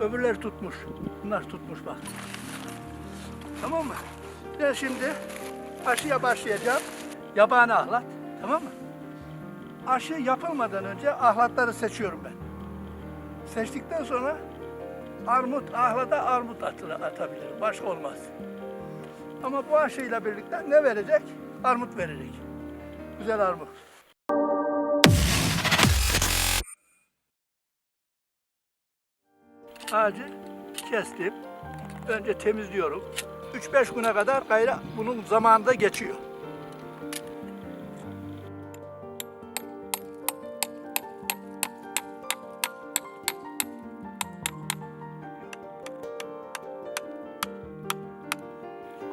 Öbürleri tutmuş. Bunlar tutmuş bak. Tamam mı? Ben şimdi aşıya başlayacağım. Yabani ahlat. Tamam mı? Aşı yapılmadan önce ahlatları seçiyorum ben. Seçtikten sonra armut, ahlada armut atabilirim. Başka olmaz. Ama bu aşıyla birlikte ne verecek? Armut verecek. Güzel armut. Ağacı kestim. Önce temizliyorum. 3-5 güne kadar gayrı bunun zamanında geçiyor.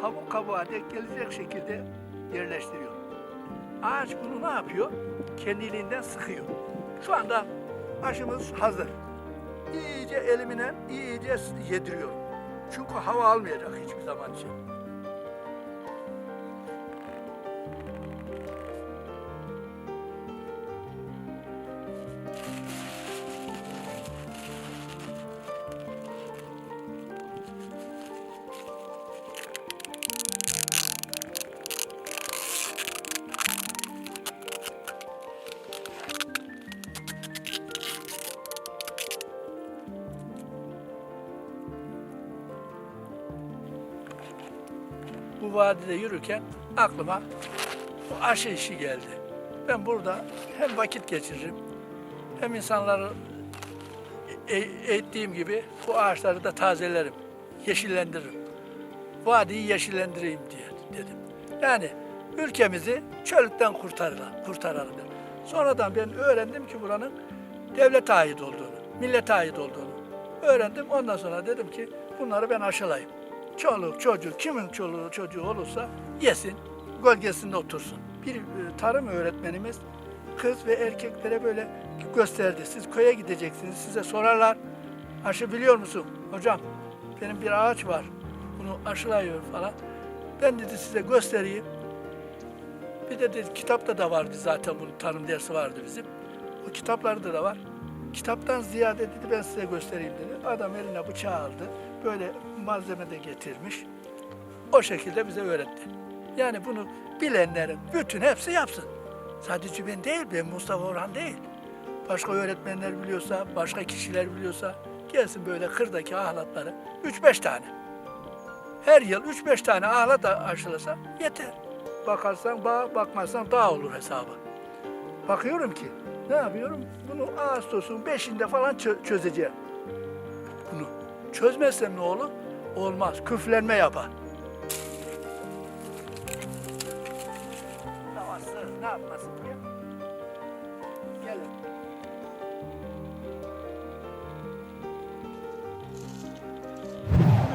kabuk kabuğa denk gelecek şekilde yerleştiriyor. Ağaç bunu ne yapıyor? Kendiliğinden sıkıyor. Şu anda aşımız hazır. İyice elimine iyice yediriyorum. Çünkü hava almayacak hiçbir zaman için. Bu vadide yürürken aklıma bu aşı işi geldi. Ben burada hem vakit geçiririm hem insanları e- eğittiğim gibi bu ağaçları da tazelerim, yeşillendiririm. Vadiyi yeşillendireyim diye dedim. Yani ülkemizi çölükten kurtaralım, kurtaralım. dedim. Sonradan ben öğrendim ki buranın devlete ait olduğunu, millete ait olduğunu öğrendim. Ondan sonra dedim ki bunları ben aşılayayım. Çoluk, çocuk, kimin çoluğu, çocuğu olursa yesin, gölgesinde otursun. Bir e, tarım öğretmenimiz kız ve erkeklere böyle gösterdi. Siz köye gideceksiniz, size sorarlar. Aşı biliyor musun? Hocam, benim bir ağaç var. Bunu aşılıyor falan. Ben dedi size göstereyim. Bir de dedi, kitapta da vardı zaten bunun tarım dersi vardı bizim. O kitaplarda da var. Kitaptan ziyade dedi ben size göstereyim dedi. Adam eline bıçağı aldı. Böyle malzeme de getirmiş. O şekilde bize öğretti. Yani bunu bilenlerin bütün hepsi yapsın. Sadece ben değil, ben Mustafa Orhan değil. Başka öğretmenler biliyorsa, başka kişiler biliyorsa gelsin böyle kırdaki ahlatları 3-5 tane. Her yıl 3-5 tane ahlat aşılasa yeter. Bakarsan bağ, bakmazsan dağ olur hesabı. Bakıyorum ki ne yapıyorum? Bunu Ağustos'un 5'inde falan çö- çözeceğim. Bunu çözmezsem ne olur? Olmaz. Küflenme yapar. Ne yapmasın diye. Gelin.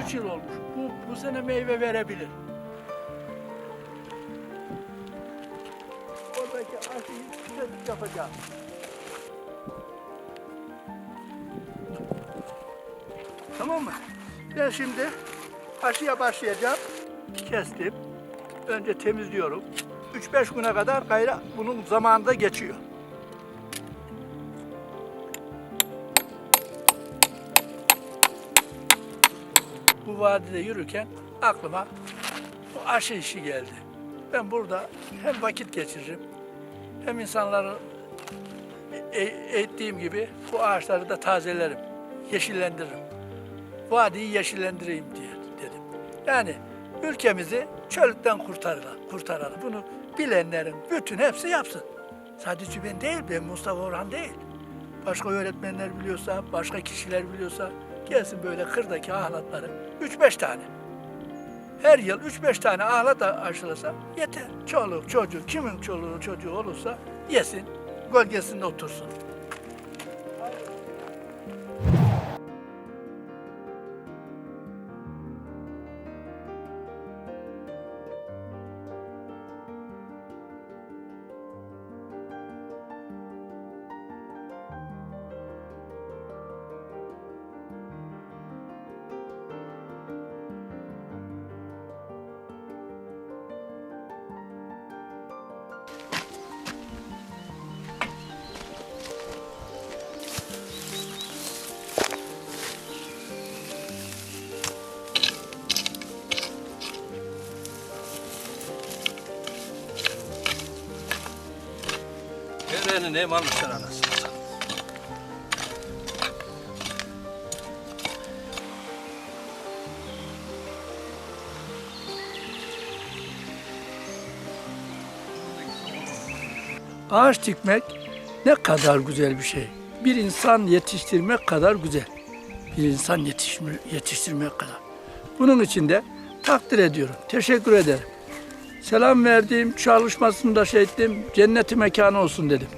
Üç yıl olmuş. Bu, bu sene meyve verebilir. Çocuk yapacağım. Tamam mı? Ben şimdi aşıya başlayacağım. Kestim. Önce temizliyorum. 3-5 güne kadar gayrı bunun zamanında geçiyor. Bu vadide yürürken aklıma bu aşı işi geldi. Ben burada hem vakit geçiririm hem insanları e- eğittiğim gibi bu ağaçları da tazelerim, yeşillendiririm. Vadiyi yeşillendireyim diye dedim. Yani ülkemizi çölükten kurtaralım, kurtaralım. Bunu bilenlerin bütün hepsi yapsın. Sadece ben değil, ben Mustafa Orhan değil. Başka öğretmenler biliyorsa, başka kişiler biliyorsa gelsin böyle kırdaki ahlatları 3-5 tane. Her yıl 3-5 tane ahlat aşılasa yeter. Çoluk, çocuk, kimin çoluğu, çocuğu olursa yesin, gölgesinde otursun. Seni neyim almışlar anasını satayım. Ağaç dikmek ne kadar güzel bir şey. Bir insan yetiştirmek kadar güzel. Bir insan yetişme, yetiştirmek kadar. Bunun için de takdir ediyorum. Teşekkür ederim. Selam verdim, çalışmasını da şey ettim. Cenneti mekanı olsun dedim.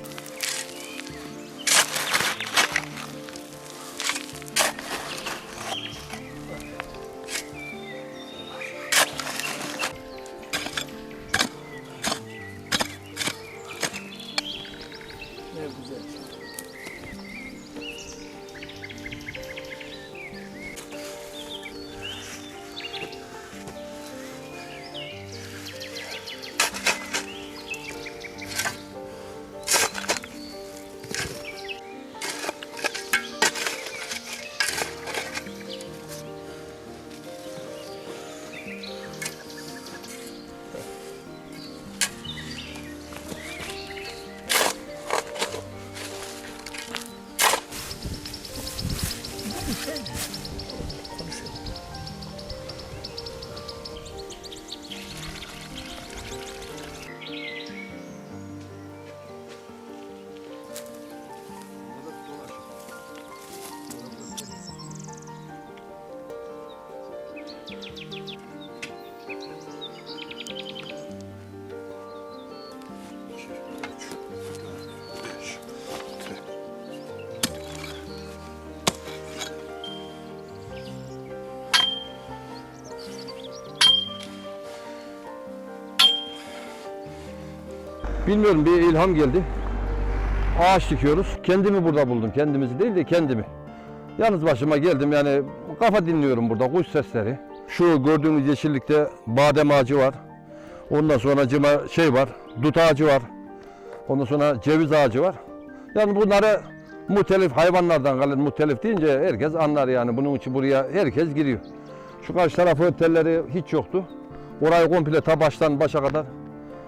Bilmiyorum bir ilham geldi. Ağaç dikiyoruz. Kendimi burada buldum. Kendimizi değil de kendimi. Yalnız başıma geldim yani kafa dinliyorum burada kuş sesleri. Şu gördüğünüz yeşillikte badem ağacı var. Ondan sonra cima şey var, dut ağacı var. Ondan sonra ceviz ağacı var. Yani bunları muhtelif hayvanlardan kalın muhtelif deyince herkes anlar yani. Bunun için buraya herkes giriyor. Şu karşı tarafı telleri hiç yoktu. Orayı komple ta baştan başa kadar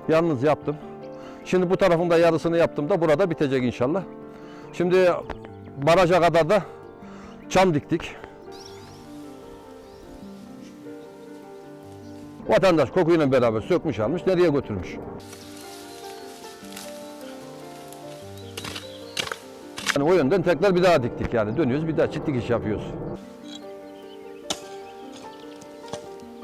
yalnız yaptım. Şimdi bu tarafında yarısını yaptım da burada bitecek inşallah. Şimdi baraja kadar da çam diktik. Vatandaş kokuyla beraber sökmüş almış, nereye götürmüş? Yani o yönden tekrar bir daha diktik yani. Dönüyoruz bir daha çitlik iş yapıyoruz.